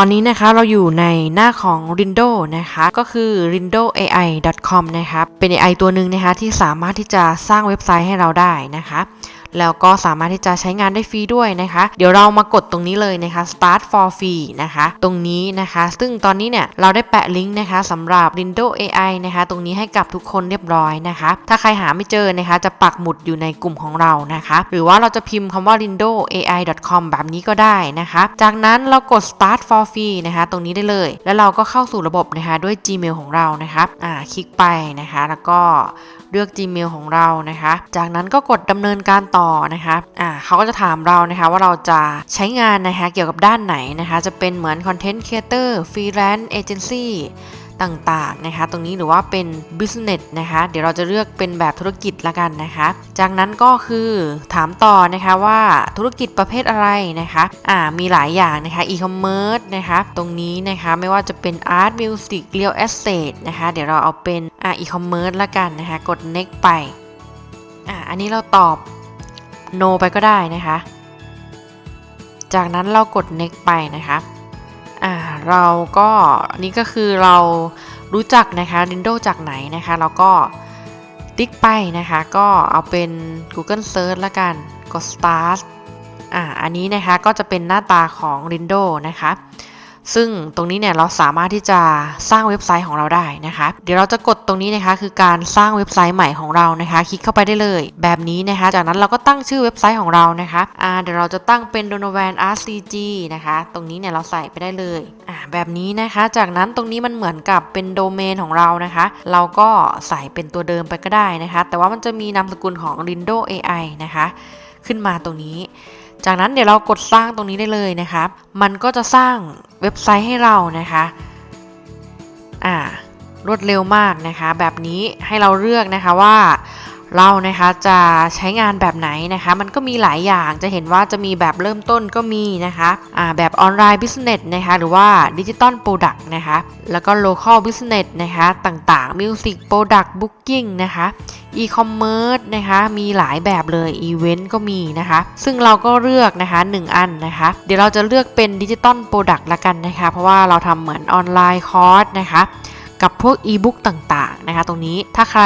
อนนี้นะคะเราอยู่ในหน้าของ Rindo นะคะก็คือ rindoai.com นะคะเป็น AI ตัวหนึ่งนะคะที่สามารถที่จะสร้างเว็บไซต์ให้เราได้นะคะ แล้วก็สามารถที่จะใช้งานได้ฟรีด้วยนะคะ เดี๋ยวเรามากดตรงนี้เลยนะคะ start for free นะคะ ตรงนี้นะคะ ซึ่งตอนนี้เนี่ยเราได้แปะลิงก์นะคะสำหรับ Rindo AI นะคะ ตรงนี้ให้กับทุกคนเรียบร้อยนะคะ ถ้าใครหาไม่เจอนะคะ จะปักหมุดอยู่ในกลุ่มของเรานะคะ หรือว่าเราจะพิมพ์คำว่า rindoai.com แบบนี้ก็ได้นะคะ จากนั้นเรากด start for free นะคะ ตรงนี้ได้เลย แล้วเราก็เข้าสู่ระบบนะคะด้วย Gmail ของเรานะคะอ่าคลิกไปนะคะ แล้วก็ เลือก Gmail ของเรานะคะ จากนั้นก็กดดำเนินการต่อนะคะอ่าเขาก็จะถามเรานะคะว่าเราจะใช้งานนะคะเกี่ยวกับด้านไหนนะคะ จะเป็นเหมือน Content Creator Freelance Agency ต่างๆนะคะ ตรงนี้หรือว่าเป็น business นะคะ เดี๋ยวเราจะเลือกเป็นแบบธุรกิจละกันนะคะ จากนั้นก็คือถามต่อนะคะว่าธุรกิจประเภทอะไรนะคะอ่ามีหลายอย่างนะคะ e-commerce นะคะตรงนี้นะคะไม่ว่าจะเป็น art music real estate นะคะ เดี๋ยวเราเอาเป็นอ่า e-commerce ละกันนะคะ กด next ไปอ่าอันนี้เราตอบ no ไปก็ได้นะคะ จากนั้นเรากด next ไปนะคะ อ่าเราก็นี่ก็คือเรารู้จักนะคะ Rindo จากไหนนะคะแล้วก็ติ๊กไปนะคะ ก็เอาเป็น Google Search ละกันกด start อ่าอันนี้นะคะก็จะเป็นหน้าตาของ Rindo นะคะ ซึ่งตรงนี้เนี่ยเราสามารถที่จะสร้างเว็บไซต์ของเราได้นะคะ เดี๋ยวเราจะกดตรงนี้นะคะ คือการสร้างเว็บไซต์ใหม่ของเรานะคะ คลิกเข้าไปได้เลย แบบนี้นะคะ จากนั้นเราก็ตั้งชื่อเว็บไซต์ของเรานะคะอ่าเดี๋ยวเราจะตั้งเป็น Donovan RCG นะคะ ตรงนี้เนี่ยเราใส่ไปได้เลยอ่าแบบนี้นะคะ จากนั้นตรงนี้มันเหมือนกับเป็นโดเมนของเรานะคะ เราก็ใส่เป็นตัวเดิมไปก็ได้นะคะ แต่ว่ามันจะมีนามสกุลของ Rindo AI นะคะ ขึ้นมาตรงนี้ จากนั้นเดี๋ยวเรากดสร้างตรงนี้ได้เลยนะครับ มันก็จะสร้างเว็บไซต์ให้เรานะคะ อ่ารวดเร็วมากนะคะ แบบนี้ให้เราเลือกนะคะว่า เรานะคะจะใช้งานแบบไหนนะคะ มันก็มีหลายอย่างจะเห็นว่าจะมีแบบเริ่มต้นก็มีนะคะอ่าแบบออนไลน์บิสเนสนะคะหรือว่าดิจิตอลโปรดักต์นะคะแล้วก็ local business นะคะต่างๆ music product booking นะคะ e-commerce นะคะมีหลายแบบเลย event ก็มีนะคะ ซึ่งเราก็เลือกนะคะ 1 อันนะคะ เดี๋ยวเราจะเลือกเป็นดิจิตอลโปรดักต์ละกันนะคะ เพราะว่าเราทำเหมือนออนไลน์คอร์สนะคะ กับพวกอีบุ๊กต่างๆนะคะตรงนี้ถ้าใคร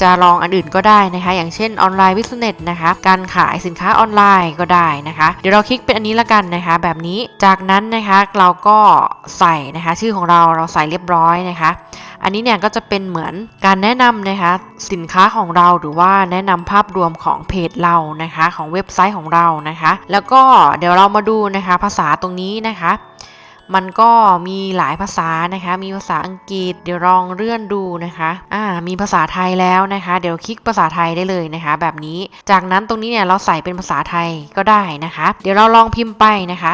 จะลองอันอื่นก็ได้นะคะ อย่างเช่นออนไลน์บิสเนสนะคะการขายสินค้าออนไลน์ก็ได้นะคะ เดี๋ยวเราคลิกเป็นอันนี้ละกันนะคะ แบบนี้จากนั้นนะคะเราก็ใส่นะคะ ชื่อของเราเราใส่เรียบร้อยนะคะอันนี้เนี่ยก็จะเป็นเหมือนการแนะนำนะคะสินค้าของเราหรือว่าแนะนำภาพรวมของเพจเรานะคะ ของเว็บไซต์ของเรานะคะ แล้วก็เดี๋ยวเรามาดูนะคะ ภาษาตรงนี้นะคะ มันก็มีหลายภาษานะคะ มีภาษาอังกฤษ เดี๋ยวลองเลื่อนดูนะคะ อ่า มีภาษาไทยแล้วนะคะ เดี๋ยวคลิกภาษาไทยได้เลยนะคะ แบบนี้ จากนั้นตรงนี้เนี่ยเราใส่เป็นภาษาไทยก็ได้นะคะ เดี๋ยวเราลองพิมพ์ไปนะคะ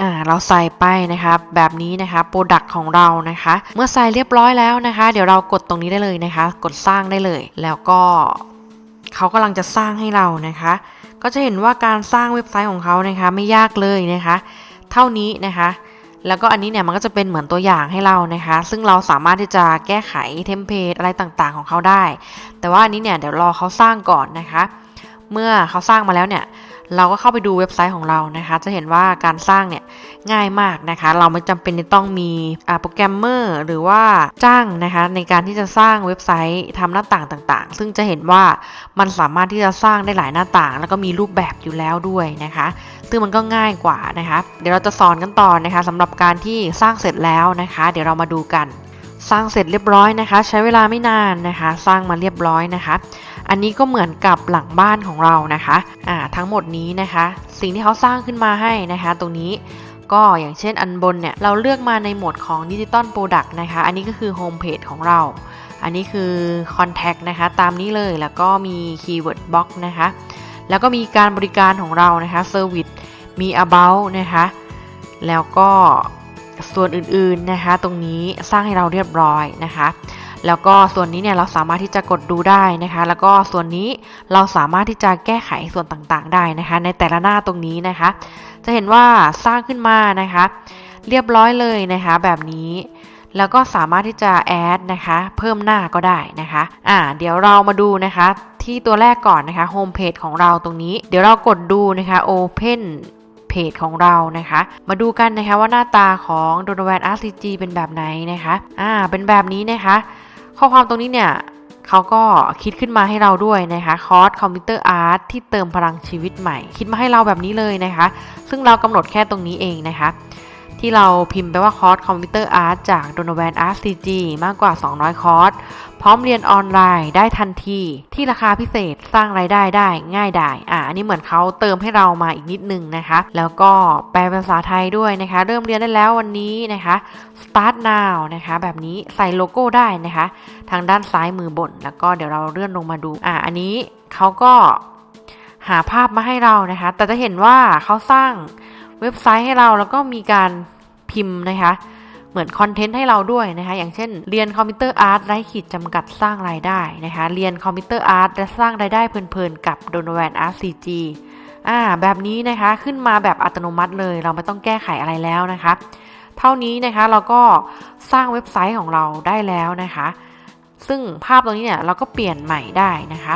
อ่าเราใส่ไปนะคะแบบนี้นะคะโปรดักต์ของเรานะคะ เมื่อใส่เรียบร้อยแล้วนะคะ เดี๋ยวเรากดตรงนี้ได้เลยนะคะ กดสร้างได้เลย แล้วก็เขากำลังจะสร้างให้เรานะคะ ก็จะเห็นว่าการสร้างเว็บไซต์ของเขานะคะ ไม่ยากเลยนะคะ เท่านี้นะคะ แล้วก็อันนี้เนี่ยมันก็จะเป็นเหมือนตัวอย่างให้เรานะคะ ซึ่งเราสามารถที่จะแก้ไขเทมเพลตอะไรต่างๆ ของเขาได้ แต่ว่าอันนี้เนี่ยเดี๋ยวรอเขาสร้างก่อนนะคะ เมื่อเขาสร้างมาแล้วเนี่ยเราก็เข้าไปดูเว็บไซต์ของเรานะคะ จะเห็นว่าการสร้างเนี่ยง่ายมากนะคะ เราไม่จำเป็นจะต้องมีโปรแกรมเมอร์หรือว่าจ้างนะคะ ในการที่จะสร้างเว็บไซต์ทำหน้าต่างต่างๆ ซึ่งจะเห็นว่ามันสามารถที่จะสร้างได้หลายหน้าต่าง แล้วก็มีรูปแบบอยู่แล้วด้วยนะคะ ซึ่งมันก็ง่ายกว่านะคะ เดี๋ยวเราจะสอนกันต่อนะคะสำหรับการที่สร้างเสร็จแล้วนะคะ เดี๋ยวเรามาดูกัน สร้างเสร็จเรียบร้อยนะคะ ใช้เวลาไม่นานนะคะ สร้างมาเรียบร้อยนะคะ อันนี้ก็เหมือนกับหลังบ้านของเรานะคะอ่าทั้งหมดนี้นะคะ สิ่งที่เขาสร้างขึ้นมาให้นะคะ ตรงนี้ก็อย่างเช่นอันบนเนี่ยเราเลือกมาในโหมดของดิจิตอลโปรดักต์นะคะ อันนี้ก็คือโฮมเพจของเรา อันนี้คือ Contact นะคะ ตามนี้เลยแล้วก็มี Keyword Box นะคะ แล้วก็มีการบริการของเรานะคะ Service มี About นะคะแล้วก็ส่วนอื่นๆนะคะ ตรงนี้สร้างให้เราเรียบร้อยนะคะ แล้วก็ส่วนนี้เนี่ยเราสามารถที่จะกดดูได้นะคะ แล้วก็ส่วนนี้เราสามารถที่จะแก้ไขส่วนต่างๆ ได้นะคะ ในแต่ละหน้าตรงนี้นะคะ จะเห็นว่าสร้างขึ้นมานะคะ เรียบร้อยเลยนะคะ แบบนี้ แล้วก็สามารถที่จะแอดนะคะ เพิ่มหน้าก็ได้นะคะอ่าเดี๋ยวเรามาดูนะคะที่ตัวแรกก่อนนะคะโฮมเพจของเราตรงนี้ เดี๋ยวเรากดดูนะคะ Open จของเรานะคะ มาดูกันนะคะว่าหน้าตาของ Donovan RCG เป็นแบบไหนนะคะอ่าเป็นแบบนี้นะคะ ข้อความตรงนี้เนี่ยเขาก็คิดขึ้นมาให้เราด้วยนะคะคอร์สคอมพิวเตอร์อาร์ตที่เติมพลังชีวิตใหม่ คิดมาให้เราแบบนี้เลยนะคะ ซึ่งเรากำหนดแค่ตรงนี้เองนะคะ ที่เราพิมพ์ไปว่าคอร์สคอมพิวเตอร์อาร์ตจาก Donovan RCG มากกว่า 200 คอร์ส พร้อมเรียนออนไลน์ได้ทันทีที่ราคาพิเศษสร้างรายได้ได้ง่ายดายอะอันนี้เหมือนเขาเติมให้เรามาอีกนิดนึงนะคะ แล้วก็แปลภาษาไทยด้วยนะคะ เริ่มเรียนได้แล้ววันนี้นะคะ start now นะคะ แบบนี้ใส่โลโก้ได้นะคะ ทางด้านซ้ายมือบน แล้วก็เดี๋ยวเราเลื่อนลงมาดูอะอันนี้เขาก็หาภาพมาให้เรานะคะ แต่จะเห็นว่าเขาสร้าง เว็บไซต์ให้เราแล้วก็มีการพิมพ์นะคะเหมือนคอนเทนต์ให้เราด้วยนะคะอย่างเช่น เรียนคอมพิวเตอร์อาร์ตไร้ขีดจำกัดสร้างรายได้นะคะเรียนคอมพิวเตอร์อาร์ตและสร้างรายได้เพลินๆกับ Donovan RCG อ่าแบบนี้นะคะขึ้นมาแบบอัตโนมัติเลย เราไม่ต้องแก้ไขอะไรแล้วนะคะเท่านี้นะคะเราก็สร้างเว็บไซต์ของเราได้แล้วนะคะ ซึ่งภาพตรงนี้เนี่ยเราก็เปลี่ยนใหม่ได้นะคะ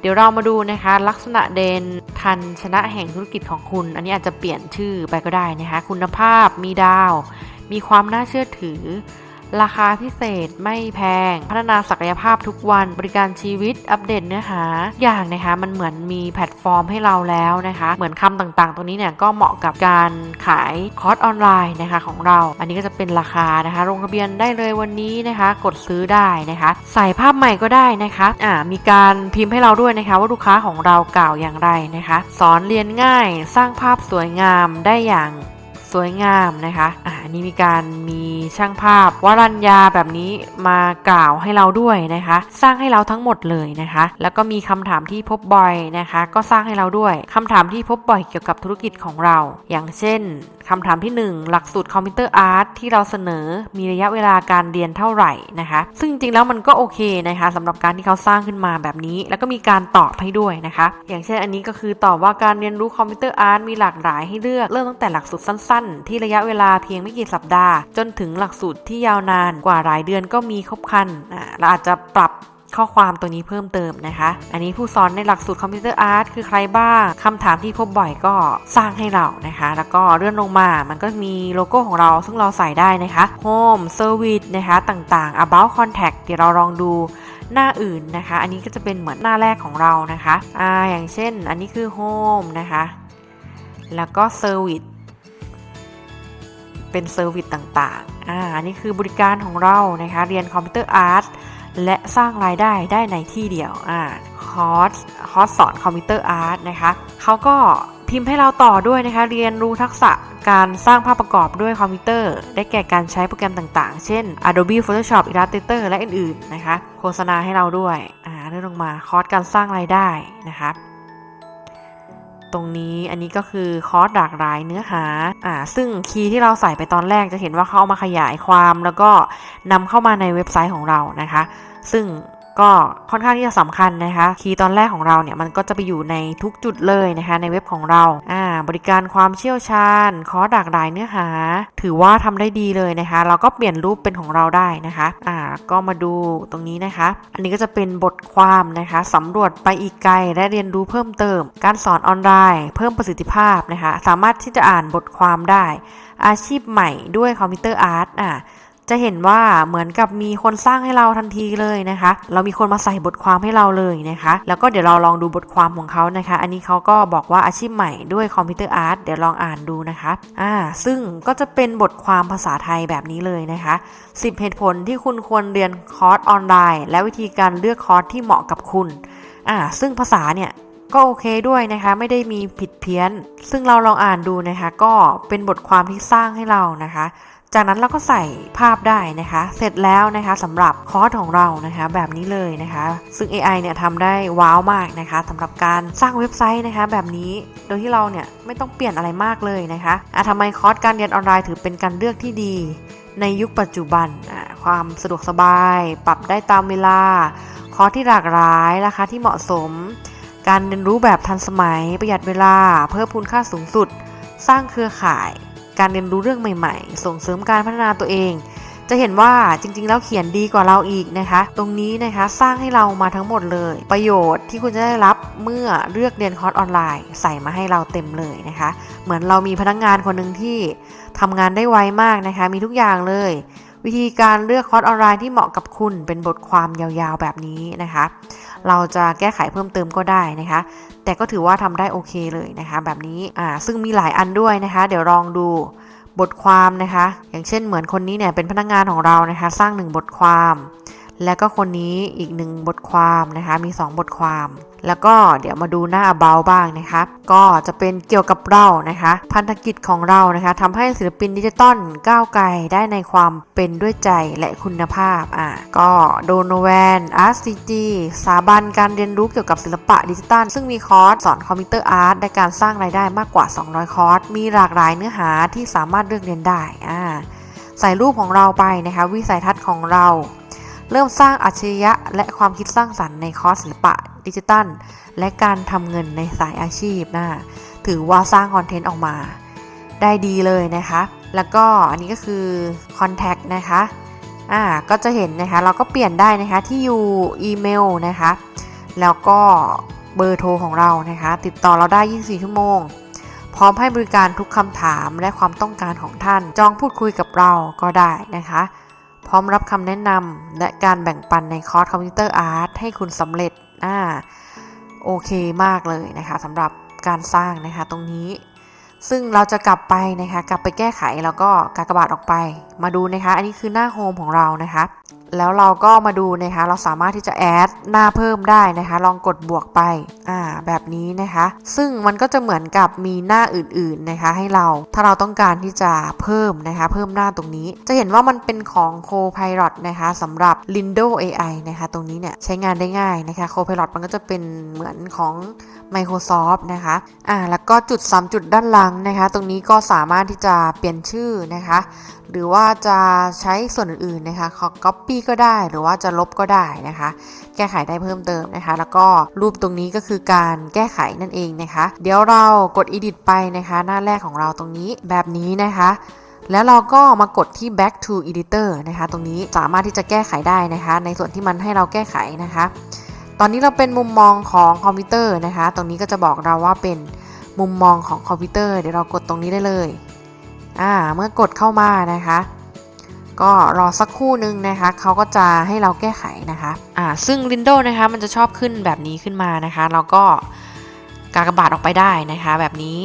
เดี๋ยวเรามาดูนะคะ ลักษณะเด่นทันชนะแห่งธุรกิจของคุณ อันนี้อาจจะเปลี่ยนชื่อไปก็ได้นะคะ คุณภาพมีดาว มีความน่าเชื่อถือ ราคาพิเศษไม่แพง พัฒนาศักยภาพทุกวัน บริการชีวิตอัปเดตเนื้อหาอย่างนะคะมันเหมือนมีแพลตฟอร์มให้เราแล้วนะคะ เหมือนคำต่างๆตรงนี้เนี่ยก็เหมาะกับการขายคอร์สออนไลน์นะคะของเรา อันนี้ก็จะเป็นราคานะคะลงทะเบียนได้เลยวันนี้นะคะ กดซื้อได้นะคะ ใส่ภาพใหม่ก็ได้นะคะอ่ามีการพิมพ์ให้เราด้วยนะคะ ว่าลูกค้าของเรากล่าวอย่างไรนะคะ สอนเรียนง่ายสร้างภาพสวยงามได้อย่าง สวยงามนะคะอ่านนี้มีการมีช่างภาพวรัญญาแบบนี้มากล่าวให้เราด้วยนะคะ สร้างให้เราทั้งหมดเลยนะคะ แล้วก็มีคำถามที่พบบ่อยนะคะ ก็สร้างให้เราด้วยคำถามที่พบบ่อยเกี่ยวกับธุรกิจของเรา อย่างเช่นคำถามที่ 1 หลักสูตรคอมพิวเตอร์อาร์ตที่เราเสนอมีระยะเวลาการเรียนเท่าไหร่นะคะ ซึ่งจริงๆแล้วมันก็โอเคนะคะสำหรับการที่เขาสร้างขึ้นมาแบบนี้ แล้วก็มีการตอบให้ด้วยนะคะ อย่างเช่นอันนี้ก็คือตอบว่าการเรียนรู้คอมพิวเตอร์อาร์ตมีหลากหลายให้เลือกเริ่มตั้งแต่หลักสูตรสั้นๆที่ระยะเวลาเพียงไม่กี่สัปดาห์ จนถึงหลักสูตรที่ยาวนานกว่าหลายเดือนก็มีครบคันอ่าเราอาจจะปรับข้อความตัวนี้เพิ่มเติมนะคะ อันนี้ผู้สอนในหลักสูตรคอมพิวเตอร์อาร์ตคือใครบ้างคำถามที่พบบ่อยก็สร้างให้เรานะคะ แล้วก็เลื่อนลงมา มันก็มีโลโก้ของเราซึ่งเราใส่ได้นะคะ Home Service นะคะ ต่างๆ About Contact เดี๋ยวเราลองดูหน้าอื่นนะคะ อันนี้ก็จะเป็นเหมือนหน้าแรกของเรานะคะ อ่า อย่างเช่น อันนี้คือ Home นะคะ แล้วก็ Service เป็นเซอร์วิสต่างๆ อ่านนี้คือบริการของเรานะคะ เรียนคอมพิวเตอร์อาร์ตและสร้างรายได้ได้ในที่เดียว อ่า คอร์ส คอร์สสอนคอมพิวเตอร์อาร์ตนะคะ เขาก็พิมพ์ให้เราต่อด้วยนะคะ เรียนรู้ทักษะการสร้างภาพประกอบด้วยคอมพิวเตอร์ ได้แก่การใช้โปรแกรมต่างๆ เช่น Adobe Photoshop Illustrator และอื่นๆ นะคะ โฆษณาให้เราด้วย อ่าเลื่อนลงมา คอร์สการสร้างรายได้นะคะ ตรงนี้ อันนี้ก็คือคอร์สหลากหลายเนื้อหาอ่าซึ่งคีย์ที่เราใส่ไปตอนแรกจะเห็นว่าเขาเอามาขยายความ แล้วก็นำเข้ามาในเว็บไซต์ของเรานะคะ ซึ่ง ก็ค่อนข้างที่จะสำคัญนะคะ คีย์ตอนแรกของเราเนี่ยมันก็จะไปอยู่ในทุกจุดเลยนะคะ ในเว็บของเราอ่าบริการความเชี่ยวชาญ คอร์สหลากหลายเนื้อหา ถือว่าทำได้ดีเลยนะคะ เราก็เปลี่ยนรูปเป็นของเราได้นะคะอ่าก็มาดูตรงนี้นะคะ อันนี้ก็จะเป็นบทความนะคะสำรวจไปอีกไกลและเรียนรู้เพิ่มเติม การสอนออนไลน์เพิ่มประสิทธิภาพนะคะ สามารถที่จะอ่านบทความได้ อาชีพใหม่ด้วยคอมพิวเตอร์อาร์ตอ่า จะเห็นว่าเหมือนกับมีคนสร้างให้เราทันทีเลยนะคะ เรามีคนมาใส่บทความให้เราเลยนะคะ แล้วก็เดี๋ยวเราลองดูบทความของเขานะคะ อันนี้เขาก็บอกว่าอาชีพใหม่ด้วยคอมพิวเตอร์อาร์ตเดี๋ยวลองอ่านดูนะคะอ่าซึ่งก็จะเป็นบทความภาษาไทยแบบนี้เลยนะคะ 10 เหตุผลที่คุณควรเรียนคอร์สออนไลน์ และวิธีการเลือกคอร์สที่เหมาะกับคุณอ่าซึ่งภาษาเนี่ยก็โอเคด้วยนะคะ ไม่ได้มีผิดเพี้ยน ซึ่งเราลองอ่านดูนะคะ ก็เป็นบทความที่สร้างให้เรานะคะ จากนั้นเราก็ใส่ภาพได้นะคะ เสร็จแล้วนะคะสำหรับคอร์สของเรานะคะแบบนี้เลยนะคะ ซึ่ง AI เนี่ยทำได้ว้าวมากนะคะสำหรับการสร้างเว็บไซต์นะคะ แบบนี้โดยที่เราเนี่ยไม่ต้องเปลี่ยนอะไรมากเลยนะคะอะทำไมคอร์สการเรียนออนไลน์ถือเป็นการเลือกที่ดี ในยุคปัจจุบันอะความสะดวกสบาย ปรับได้ตามเวลา คอร์สที่หลากหลายราคาที่เหมาะสม การเรียนรู้แบบทันสมัยประหยัดเวลา เพิ่มพูนค่าสูงสุด สร้างเครือข่าย การเรียนรู้เรื่องใหม่ๆ ส่งเสริมการพัฒนาตัวเอง จะเห็นว่าจริงๆ แล้วเขียนดีกว่าเราอีกนะคะ ตรงนี้นะคะสร้างให้เรามาทั้งหมดเลย ประโยชน์ที่คุณจะได้รับเมื่อเลือกเรียนคอร์สออนไลน์ ใส่มาให้เราเต็มเลยนะคะ เหมือนเรามีพนักงานคนหนึ่งที่ทำงานได้ไวมากนะคะ มีทุกอย่างเลย วิธีการเลือกคอร์สออนไลน์ที่เหมาะกับคุณเป็นบทความยาวๆแบบนี้นะคะ เราจะแก้ไขเพิ่มเติมก็ได้นะคะ แต่ก็ถือว่าทำได้โอเคเลยนะคะ แบบนี้อ่าซึ่งมีหลายอันด้วยนะคะ เดี๋ยวลองดูบทความนะคะ อย่างเช่นเหมือนคนนี้เนี่ยเป็นพนักงานของเรานะคะ สร้างหนึ่งบทความ แล้วก็คนนี้อีกหนึ่งบทความนะคะมี 2 บทความ แล้วก็เดี๋ยวมาดูหน้า about บ้างนะคะก็จะเป็นเกี่ยวกับเรานะคะ พันธกิจของเรานะคะทำให้ศิลปินดิจิตอลก้าวไกลได้ในความเป็นด้วยใจและคุณภาพอะก็โดนแวนอาร์ซีจีสถาบันการเรียนรู้เกี่ยวกับศิลปะดิจิตอลซึ่งมีคอร์สสอนคอมพิวเตอร์อาร์ตในการสร้างรายได้มากกว่า 200 คอร์ส มีหลากหลายเนื้อหาที่สามารถเลือกเรียนได้อ่าใส่รูปของเราไปนะคะ วิสัยทัศน์ของเรา เริ่มสร้างอัจฉริยะและความคิดสร้างสรรค์ในคอร์สศิลปะดิจิตัล และการทำเงินในสายอาชีพนะถือว่าสร้างคอนเทนต์ออกมา ได้ดีเลยนะคะ แล้วก็อันนี้ก็คือ Contact นะคะอ่าก็จะเห็นนะคะ เราก็เปลี่ยนได้นะคะที่อยู่อีเมลนะคะ แล้วก็เบอร์โทรของเรานะคะ ติดต่อเราได้ 24 ชั่วโมง พร้อมให้บริการทุกคำถามและความต้องการของท่าน จองพูดคุยกับเราก็ได้นะคะ พร้อมรับคำแนะนำและการแบ่งปันในคอร์สคอมพิวเตอร์อาร์ตให้คุณสำเร็จอ่าโอเคมากเลยนะคะสำหรับการสร้างนะคะตรงนี้ ซึ่งเราจะกลับไปนะคะกลับไปแก้ไขแล้วก็กากบาทออกไป มาดูนะคะ อันนี้คือหน้าโฮมของเรานะคะ แล้วเราก็มาดูนะคะ เราสามารถที่จะแอดหน้าเพิ่มได้นะคะ ลองกดบวกไปอ่าแบบนี้นะคะ ซึ่งมันก็จะเหมือนกับมีหน้าอื่นๆนะคะ ให้เรา ถ้าเราต้องการที่จะเพิ่มนะคะ เพิ่มหน้าตรงนี้ จะเห็นว่ามันเป็นของ Copilot นะคะสำหรับ Lindo AI นะคะ ตรงนี้เนี่ยใช้งานได้ง่ายนะคะ Copilot มันก็จะเป็นเหมือนของ Microsoft นะคะอ่าแล้วก็จุด 3 จุดด้านหลังนะคะ ตรงนี้ก็สามารถที่จะเปลี่ยนชื่อนะคะ หรือว่าจะใช้ส่วนอื่นๆนะคะ Copy ก็ได้หรือว่าจะลบก็ได้นะคะ แก้ไขได้เพิ่มเติมนะคะ แล้วก็รูปตรงนี้ก็คือการแก้ไขนั่นเองนะคะ เดี๋ยวเรากด edit ไปนะคะ หน้าแรกของเราตรงนี้แบบนี้นะคะแล้วเราก็มากดที่ back to editor นะคะ ตรงนี้สามารถที่จะแก้ไขได้นะคะ ในส่วนที่มันให้เราแก้ไขนะคะ ตอนนี้เราเป็นมุมมองของคอมพิวเตอร์นะคะ ตรงนี้ก็จะบอกเราว่าเป็นมุมมองของคอมพิวเตอร์ เดี๋ยวเรากดตรงนี้ได้เลย อ่าเมื่อกดเข้ามานะคะ ก็รอสักครู่นึงนะคะเขาก็จะให้เราแก้ไขนะคะอ่าซึ่ง Windows นะคะมันจะชอบขึ้นแบบนี้ขึ้นมานะคะเราก็กากบาทออกไปได้นะคะ แบบนี้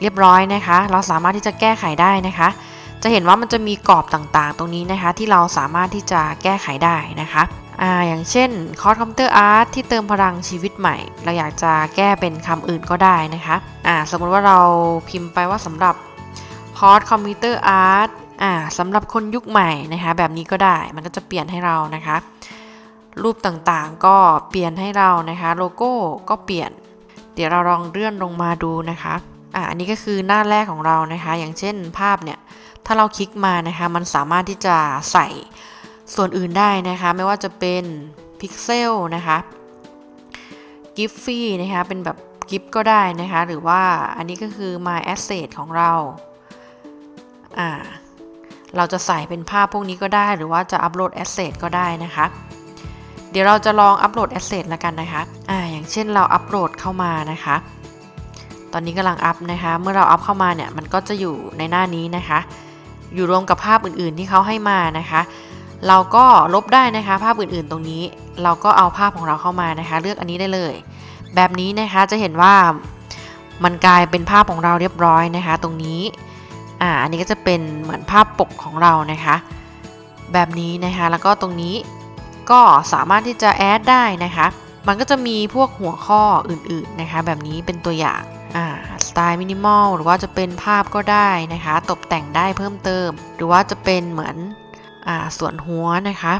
เรียบร้อยนะคะ เราสามารถที่จะแก้ไขได้นะคะ จะเห็นว่ามันจะมีกรอบต่างๆ ตรงนี้นะคะ ที่เราสามารถที่จะแก้ไขได้นะคะอ่าอย่างเช่นคอร์สคอมพิวเตอร์อาร์ตที่เติมพลังชีวิตใหม่ เราอยากจะแก้เป็นคำอื่นก็ได้นะคะอ่าสมมติว่าเราพิมพ์ไปว่าสำหรับ อร์สคอมพิวเตอร์อาร์ตอ่าสำหรับคนยุคใหม่นะคะแบบนี้ก็ได้มันก็จะเปลี่ยนให้เรานะคะ รูปต่างๆก็เปลี่ยนให้เรานะคะ โลโก้ก็เปลี่ยน เดี๋ยวเราลองเลื่อนลงมาดูนะคะอ่าอันนี้ก็คือหน้าแรกของเรานะคะ อย่างเช่นภาพเนี่ยถ้าเราคลิกมานะคะมันสามารถที่จะใส่ส่วนอื่นได้นะคะ ไม่ว่าจะเป็นพิกเซลนะคะกิฟฟี่นะคะเป็นแบบกิฟก็ได้นะคะ หรือว่าอันนี้ก็คือ my asset ของเรา อ่าเราจะใส่เป็นภาพพวกนี้ก็ได้ หรือว่าจะอัปโหลดแอสเซทก็ได้นะคะ เดี๋ยวเราจะลองอัปโหลดแอสเซทแล้วกันนะคะอ่าอย่างเช่นเราอัปโหลดเข้ามานะคะ ตอนนี้กำลังอัพนะคะ เมื่อเราอัพเข้ามาเนี่ยมันก็จะอยู่ในหน้านี้นะคะ อยู่รวมกับภาพอื่นๆที่เขาให้มานะคะ เราก็ลบได้นะคะ ภาพอื่นๆตรงนี้ เราก็เอาภาพของเราเข้ามานะคะ เลือกอันนี้ได้เลย แบบนี้นะคะจะเห็นว่ามันกลายเป็นภาพของเราเรียบร้อยนะคะ ตรงนี้ อ่าอันนี้ก็จะเป็นเหมือนภาพปกของเรานะคะ แบบนี้นะคะแล้วก็ตรงนี้ก็สามารถที่จะแอดได้นะคะ มันก็จะมีพวกหัวข้ออื่นๆนะคะ แบบนี้เป็นตัวอย่างอ่าสไตล์มินิมอลหรือว่าจะเป็นภาพก็ได้นะคะ ตกแต่งได้เพิ่มเติม หรือว่าจะเป็นเหมือนอ่าส่วนหัวนะคะ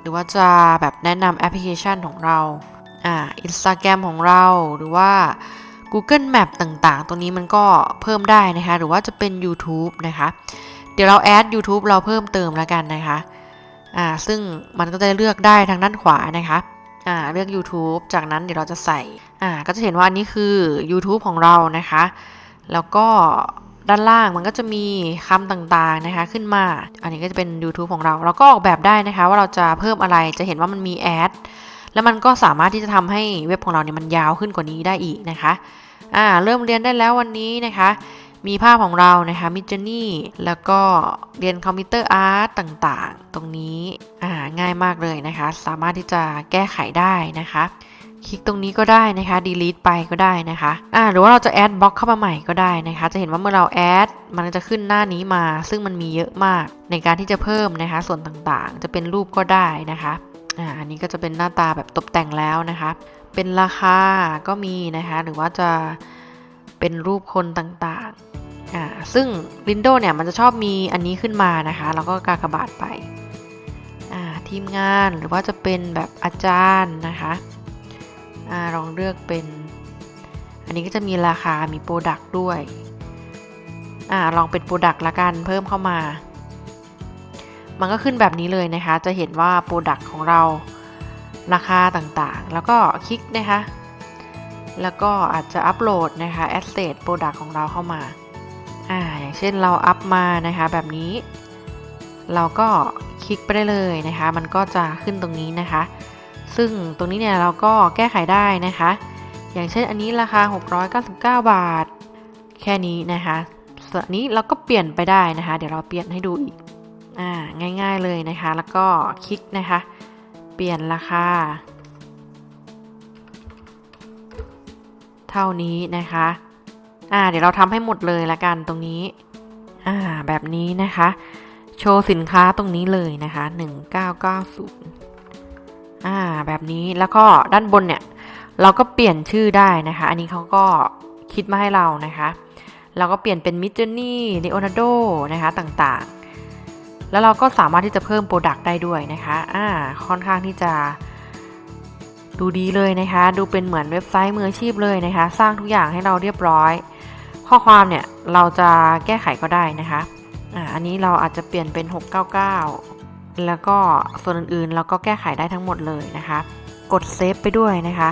หรือว่าจะแบบแนะนำแอปพลิเคชันของเราอ่าอินสตาแกรมของเราหรือว่า Google Map ต่างๆ ตรงนี้มันก็เพิ่มได้นะคะ หรือว่าจะเป็น YouTube นะคะ เดี๋ยวเราแอด YouTube เราเพิ่มเติมแล้วกันนะคะ อ่า ซึ่งมันก็จะเลือกได้ทางด้านขวานะคะ อ่า เลือก YouTube จากนั้นเดี๋ยวเราจะใส่ อ่า ก็จะเห็นว่าอันนี้คือ YouTube ของเรานะคะ แล้วก็ด้านล่างมันก็จะมีคำต่างๆนะคะขึ้นมา อันนี้ก็จะเป็น YouTube ของเรา เราก็ออกแบบได้นะคะ ว่าเราจะเพิ่มอะไร จะเห็นว่ามันมีแอด แล้วมันก็สามารถที่จะทำให้เว็บของเราเนี่ยมันยาวขึ้นกว่านี้ได้อีกนะคะ อ่าเริ่มเรียนได้แล้ววันนี้นะคะ มีภาพของเรานะคะมิจนี่แล้วก็เรียนคอมพิวเตอร์อาร์ตต่างๆ ตรงนี้อ่าง่ายมากเลยนะคะ สามารถที่จะแก้ไขได้นะคะ คลิกตรงนี้ก็ได้นะคะ delete ไปก็ได้นะคะอ่าหรือว่าเราจะ add block เข้ามาใหม่ก็ได้นะคะ จะเห็นว่าเมื่อเรา add มันจะขึ้นหน้านี้มา ซึ่งมันมีเยอะมากในการที่จะเพิ่มนะคะ ส่วนต่างๆ จะเป็นรูปก็ได้นะคะ อ่าอันนี้ก็จะเป็นหน้าตาแบบตกแต่งแล้วนะคะ เป็นราคาก็มีนะคะ หรือว่าจะเป็นรูปคนต่างๆอ่าซึ่ง Windows เนี่ยมันจะชอบมีอันนี้ขึ้นมานะคะ แล้วก็กากบาทไปอ่าทีมงานหรือว่าจะเป็นแบบอาจารย์นะคะอ่าลองเลือกเป็น อันนี้ก็จะมีราคามีโปรดักต์ด้วยอ่าลองเป็นโปรดักต์ละกันเพิ่มเข้ามา มันก็ขึ้นแบบนี้เลยนะคะ จะเห็นว่าโปรดักต์ของเราราคาต่างๆ แล้วก็คลิกนะคะ แล้วก็อาจจะอัปโหลดนะคะ Asset Product ของเราเข้ามาอ่าอย่างเช่นเราอัพมานะคะแบบนี้ เราก็คลิกไปได้เลยนะคะ มันก็จะขึ้นตรงนี้นะคะ ซึ่งตรงนี้เนี่ยเราก็แก้ไขได้นะคะ อย่างเช่นอันนี้ราคา 699 บาท แค่นี้นะคะส่วนนี้เราก็เปลี่ยนไปได้นะคะ เดี๋ยวเราเปลี่ยนให้ดูอีก อ่าง่ายๆเลยนะคะ แล้วก็คลิกนะคะ เปลี่ยนราคา เท่านี้นะคะ อ่า เดี๋ยวเราทำให้หมดเลยละกันตรงนี้ อ่า แบบนี้นะคะ โชว์สินค้าตรงนี้เลยนะคะ 1990 อ่า แบบนี้แล้วก็ด้านบนเนี่ย เราก็เปลี่ยนชื่อได้นะคะ อันนี้เขาก็คิดมาให้เรานะคะ เราก็เปลี่ยนเป็นมิจเจนี่เลโอนาร์โดนะคะต่างๆ แล้วเราก็สามารถที่จะเพิ่มโปรดักต์ได้ด้วยนะคะอ่าค่อนข้างที่จะ ดูดีเลยนะคะ ดูเป็นเหมือนเว็บไซต์มืออาชีพเลยนะคะ สร้างทุกอย่างให้เราเรียบร้อย ข้อความเนี่ยเราจะแก้ไขก็ได้นะคะอ่าอันนี้เราอาจจะเปลี่ยนเป็น 699 แล้วก็ส่วนอื่นๆ เราก็แก้ไขได้ทั้งหมดเลยนะคะ กดเซฟไปด้วยนะคะ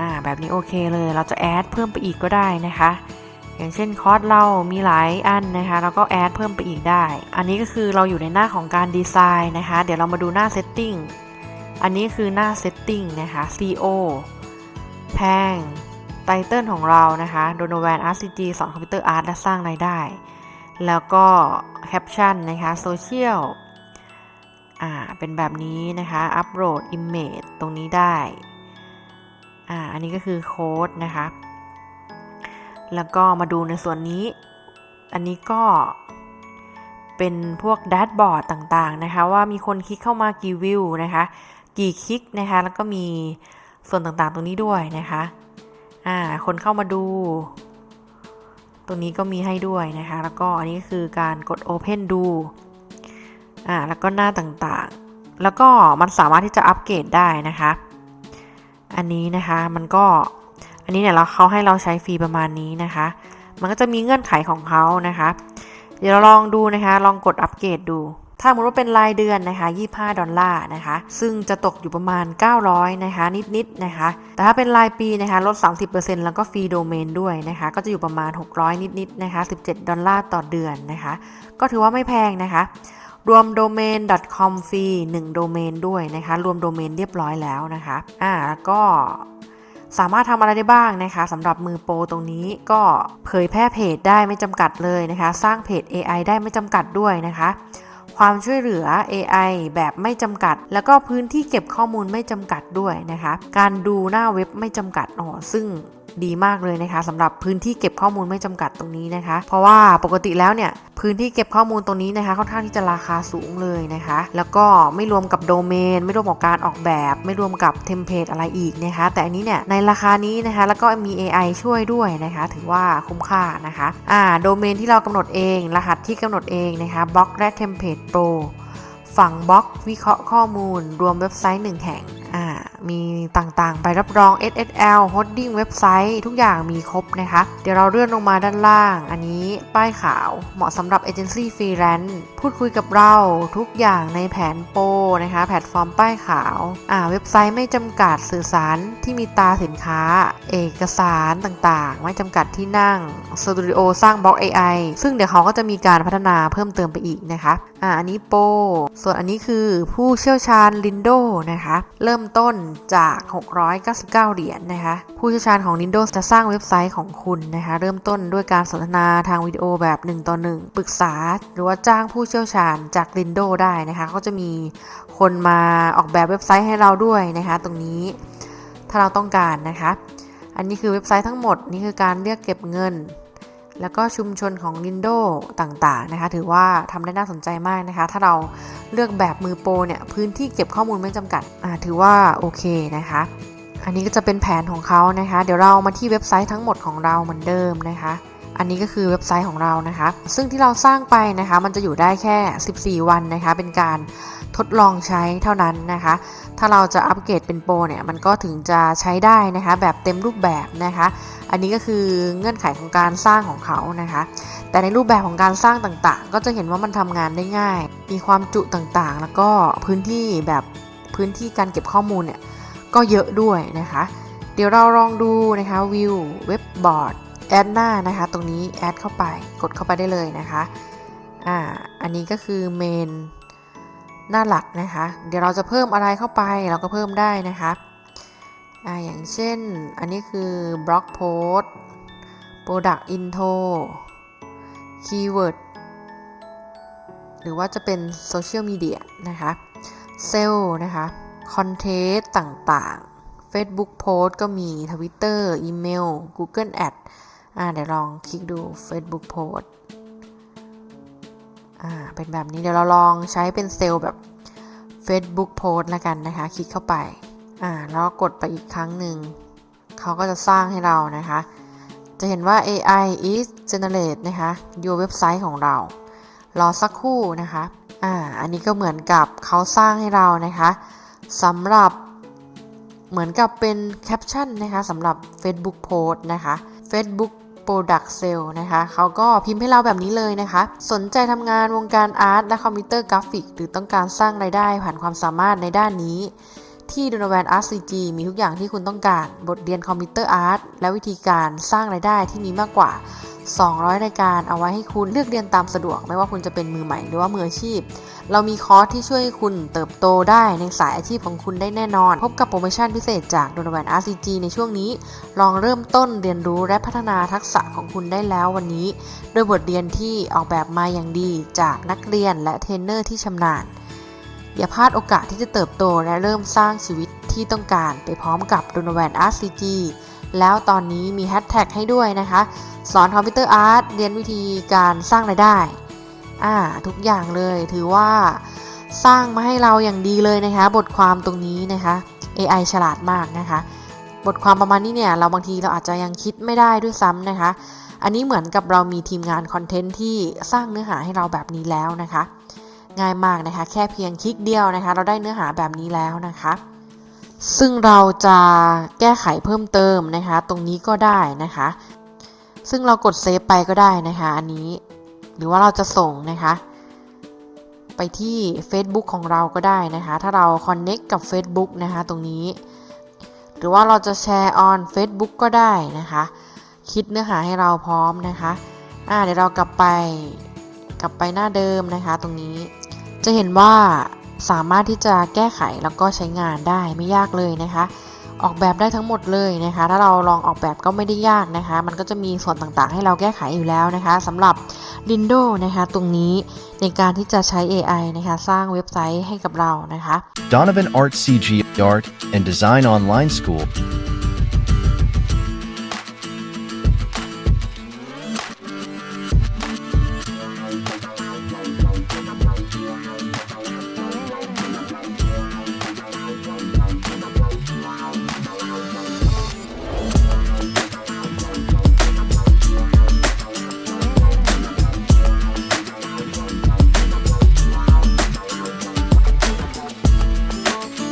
อ่าแบบนี้โอเคเลยเราจะแอดเพิ่มไปอีกก็ได้นะคะ อย่างเช่นคอร์สเรามีหลายอันนะคะแล้วก็แอดเพิ่มไปอีกได้ อันนี้ก็คือเราอยู่ในหน้าของการดีไซน์นะคะ เดี๋ยวเรามาดูหน้าเซตติ้งอันนี้คือหน้าเซตติ้งนะคะ CO แพงไตเติลของเรานะคะโดโนแวนอาร์ซีจีสอนคอมพิวเตอร์อาร์ตและสร้างรายได้ แล้วก็แคปชั่นนะคะโซเชียลอ่าเป็นแบบนี้นะคะอัปโหลดอิมเมจตรงนี้ได้อ่าอันนี้ก็คือโค้ดนะคะ แล้วก็มาดูในส่วนนี้ อันนี้ก็เป็นพวกแดชบอร์ดต่างๆนะคะ ว่ามีคนคลิกเข้ามากี่วิวนะคะ กี่คลิกนะคะ แล้วก็มีส่วนต่างๆตรงนี้ด้วยนะคะอ่าคนเข้ามาดู ตรงนี้ก็มีให้ด้วยนะคะ แล้วก็อันนี้คือการกด Open ดูอ่าแล้วก็หน้าต่างๆ แล้วก็มันสามารถที่จะอัปเกรดได้นะคะ อันนี้นะคะมันก็ อันนี้เนี่ยเราเขาให้เราใช้ฟรีประมาณนี้นะคะ มันก็จะมีเงื่อนไขของเขานะคะ เดี๋ยวเราลองดูนะคะ ลองกดอัปเกรดดู ถ้าสมมติว่าเป็นรายเดือนนะคะ25 ดอลลาร์นะคะ ซึ่งจะตกอยู่ประมาณ 900 นะคะ นิดๆนะคะ แต่ถ้าเป็นรายปีนะคะลด 30%แล้วก็ฟรีโดเมนด้วยนะคะ ก็จะอยู่ประมาณ 600 นิดๆนะคะ 17 ดอลลาร์ต่อเดือนนะคะ ก็ถือว่าไม่แพงนะคะรวมโดเมน .com ฟรี1โดเมนด้วยนะคะ รวมโดเมนเรียบร้อยแล้วนะคะ อ่าแล้วก็ สามารถทำอะไรได้บ้างนะคะสำหรับมือโปรตรงนี้ก็เผยแพร่เพจได้ไม่จำกัดเลยนะคะ สร้างเพจ AI ได้ไม่จำกัดด้วยนะคะ ความช่วยเหลือ AI แบบไม่จำกัด แล้วก็พื้นที่เก็บข้อมูลไม่จำกัดด้วยนะคะ การดูหน้าเว็บไม่จำกัดอ๋อซึ่ง ดีมากเลยนะคะสำหรับพื้นที่เก็บข้อมูลไม่จำกัดตรงนี้นะคะ เพราะว่าปกติแล้วเนี่ยพื้นที่เก็บข้อมูลตรงนี้นะคะค่อนข้างที่จะราคาสูงเลยนะคะ แล้วก็ไม่รวมกับโดเมน ไม่รวมกับการออกแบบ ไม่รวมกับเทมเพลตอะไรอีกนะคะ แต่อันนี้เนี่ยในราคานี้นะคะ แล้วก็มี AI ช่วยด้วยนะคะ ถือว่าคุ้มค่านะคะอ่าโดเมนที่เรากำหนดเอง รหัสที่กำหนดเองนะคะบล็อกและเทมเพลตโปรฝั่งบล็อกวิเคราะห์ข้อมูล รวมเว็บไซต์หนึ่งแห่ง มีต่างๆใบรับรอง SSL hosting เว็บไซต์ทุกอย่างมีครบนะคะ เดี๋ยวเราเลื่อนลงมาด้านล่าง อันนี้ป้ายขาวเหมาะสำหรับเอเจนซี่ฟรีแลนซ์พูดคุยกับเราทุกอย่างในแผนโปรนะคะ แพลตฟอร์มป้ายขาวอ่าเว็บไซต์ไม่จำกัดสื่อสารที่มีตาสินค้า เอกสารต่างๆ ไม่จำกัดที่นั่งสตูดิโอสร้างบล็อก AI ซึ่งเดี๋ยวเขาก็จะมีการพัฒนาเพิ่มเติมไปอีกนะคะอ่าอันนี้โปรส่วนอันนี้คือผู้เชี่ยวชาญ Lindo นะคะ เริ่มต้นจาก 699 เหรียญนะคะ ผู้เชี่ยวชาญของ Lindo จะสร้างเว็บไซต์ของคุณนะคะ เริ่มต้นด้วยการสนทนาทางวิดีโอแบบ 1 ต่อ 1 ปรึกษา หรือว่าจ้างผู้เชี่ยวชาญจาก Lindo ได้นะคะ ก็จะมีคนมาออกแบบเว็บไซต์ให้เราด้วยนะคะ ตรงนี้ถ้าเราต้องการนะคะ อันนี้คือเว็บไซต์ทั้งหมด นี่คือการเรียกเก็บเงิน แล้วก็ชุมชนของลินโดต่างๆนะคะ ถือว่าทำได้น่าสนใจมากนะคะ ถ้าเราเลือกแบบมือโปรเนี่ยพื้นที่เก็บข้อมูลไม่จำกัดอ่าถือว่าโอเคนะคะ อันนี้ก็จะเป็นแผนของเขานะคะ เดี๋ยวเรามาที่เว็บไซต์ทั้งหมดของเราเหมือนเดิมนะคะ อันนี้ก็คือเว็บไซต์ของเรานะคะ ซึ่งที่เราสร้างไปนะคะ มันจะอยู่ได้แค่ 14 วันนะคะ เป็นการทดลองใช้เท่านั้นนะคะ ถ้าเราจะอัปเกรดเป็นโปรเนี่ย มันก็ถึงจะใช้ได้นะคะ แบบเต็มรูปแบบนะคะ อันนี้ก็คือเงื่อนไขของการสร้างของเขานะคะ แต่ในรูปแบบของการสร้างต่างๆ ก็จะเห็นว่ามันทำงานได้ง่าย มีความจุต่างๆ แล้วก็พื้นที่แบบพื้นที่การเก็บข้อมูลเนี่ยก็เยอะด้วยนะคะ เดี๋ยวเราลองดูนะคะวิวเว็บบอร์ด แอดหน้านะคะ ตรงนี้แอดเข้าไปกดเข้าไปได้เลยนะคะอ่าอันนี้ก็คือเมนหน้าหลักนะคะ เดี๋ยวเราจะเพิ่มอะไรเข้าไปเราก็เพิ่มได้นะคะอ่าอย่างเช่นอันนี้คือบล็อกโพสต์ Product Intro Keyword หรือว่าจะเป็นโซเชียลมีเดียนะคะเซลล์นะคะคอนเทนต์ต่างๆ Facebook Post ก็มี Twitter อีเมล Google Ad อ่าเดี๋ยวลองคลิกดู Facebook Post อ่าเป็นแบบนี้เดี๋ยวเราลองใช้เป็นเซลล์แบบ Facebook Post ละกันนะคะ คลิกเข้าไปอ่าแล้วกดไปอีกครั้งหนึ่ง เขาก็จะสร้างให้เรานะคะ จะเห็นว่า AI is generate นะคะ your website ของเรา รอสักครู่นะคะอ่าอันนี้ก็เหมือนกับเขาสร้างให้เรานะคะสำหรับเหมือนกับเป็นแคปชั่นนะคะสำหรับ Facebook Post นะคะ Facebook Product Sale นะคะเขาก็พิมพ์ให้เราแบบนี้เลยนะคะ สนใจทำงานวงการอาร์ตและคอมพิวเตอร์กราฟิก หรือต้องการสร้างรายได้ผ่านความสามารถในด้านนี้ที่ Donovan Art CG มีทุกอย่างที่คุณต้องการ บทเรียนคอมพิวเตอร์อาร์ตและวิธีการสร้างรายได้ที่มีมากกว่า 200 รายการเอาไว้ให้คุณเลือกเรียนตามสะดวก ไม่ว่าคุณจะเป็นมือใหม่หรือว่ามืออาชีพ เรามีคอร์สที่ช่วยให้คุณเติบโตได้ในสายอาชีพของคุณได้แน่นอน พบกับโปรโมชั่นพิเศษจาก Donovan RCG ในช่วงนี้ ลองเริ่มต้นเรียนรู้และพัฒนาทักษะของคุณได้แล้ววันนี้ โดยบทเรียนที่ออกแบบมาอย่างดีจากนักเรียนและเทรนเนอร์ที่ชำนาญอย่าพลาดโอกาสที่จะเติบโตและเริ่มสร้างชีวิตที่ต้องการไปพร้อมกับ Donovan RCG แล้วตอนนี้มีแฮชแท็กให้ด้วยนะคะ สอนคอมพิวเตอร์อาร์ตเรียนวิธีการสร้างรายได้อ่าทุกอย่างเลยถือว่าสร้างมาให้เราอย่างดีเลยนะคะ บทความตรงนี้นะคะ AI ฉลาดมากนะคะ บทความประมาณนี้เนี่ย เราบางทีเราอาจจะยังคิดไม่ได้ด้วยซ้ำนะคะ อันนี้เหมือนกับเรามีทีมงานคอนเทนต์ที่สร้างเนื้อหาให้เราแบบนี้แล้วนะคะ ง่ายมากนะคะ แค่เพียงคลิกเดียวนะคะ เราได้เนื้อหาแบบนี้แล้วนะคะ ซึ่งเราจะแก้ไขเพิ่มเติมนะคะ ตรงนี้ก็ได้นะคะ ซึ่งเรากดเซฟไปก็ได้นะคะ อันนี้หรือว่าเราจะส่งนะคะ ไปที่ Facebook ของเราก็ได้นะคะ ถ้าเรา Connect กับ Facebook นะคะตรงนี้ หรือว่าเราจะแชร์ on Facebook ก็ได้นะคะ คิดเนื้อหาให้เราพร้อมนะคะอ่าเดี๋ยวเรากลับไปกลับไปหน้าเดิมนะคะ ตรงนี้จะเห็นว่า สามารถที่จะแก้ไขแล้วก็ใช้งานได้ไม่ยากเลยนะคะ ออกแบบได้ทั้งหมดเลยนะคะ ถ้าเราลองออกแบบก็ไม่ได้ยากนะคะ มันก็จะมีส่วนต่างๆ ให้เราแก้ไขอยู่แล้วนะคะสำหรับ Lindo นะคะ ตรงนี้ในการที่จะใช้ AI นะคะ สร้างเว็บไซต์ให้กับเรานะคะ Donovan Art CG Art and Design Online School